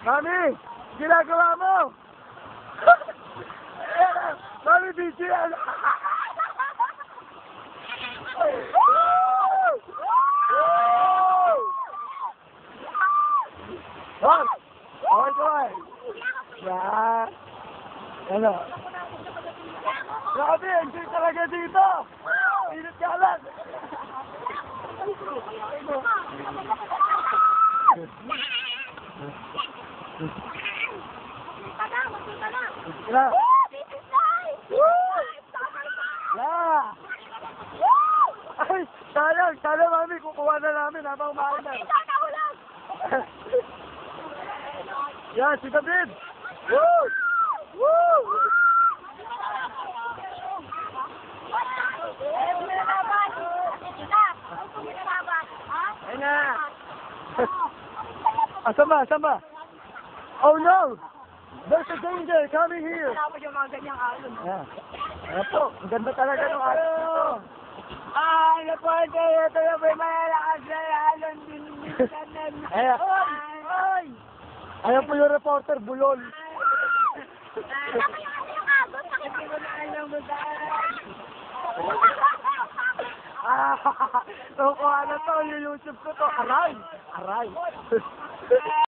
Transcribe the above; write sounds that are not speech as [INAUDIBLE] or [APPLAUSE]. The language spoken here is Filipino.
Mami, ginagawa mo! Mami, busy yan! Hop! Okay. Yeah. Ano? Grabe, enjoy talaga dito! Init ka lang! [LAUGHS] Wala. Wala. Ay, sayang, mami, kukuha na namin habang umain na. [LAUGHS] Yan, si David! Woo! Woo! Ayun na! [LAUGHS] Asan ba? Oh no! There's a danger coming here! yung mga ganyang alon. Ayan. Ayan po, ang ganda talaga ng ito. Ah, ano po kayo? Yung may malalakas na alon din. Ayan. Oy! Ayan po yung reporter, Bulol. Ah, [LAUGHS] so kung ano to, YouTube ko to, aray! Aray!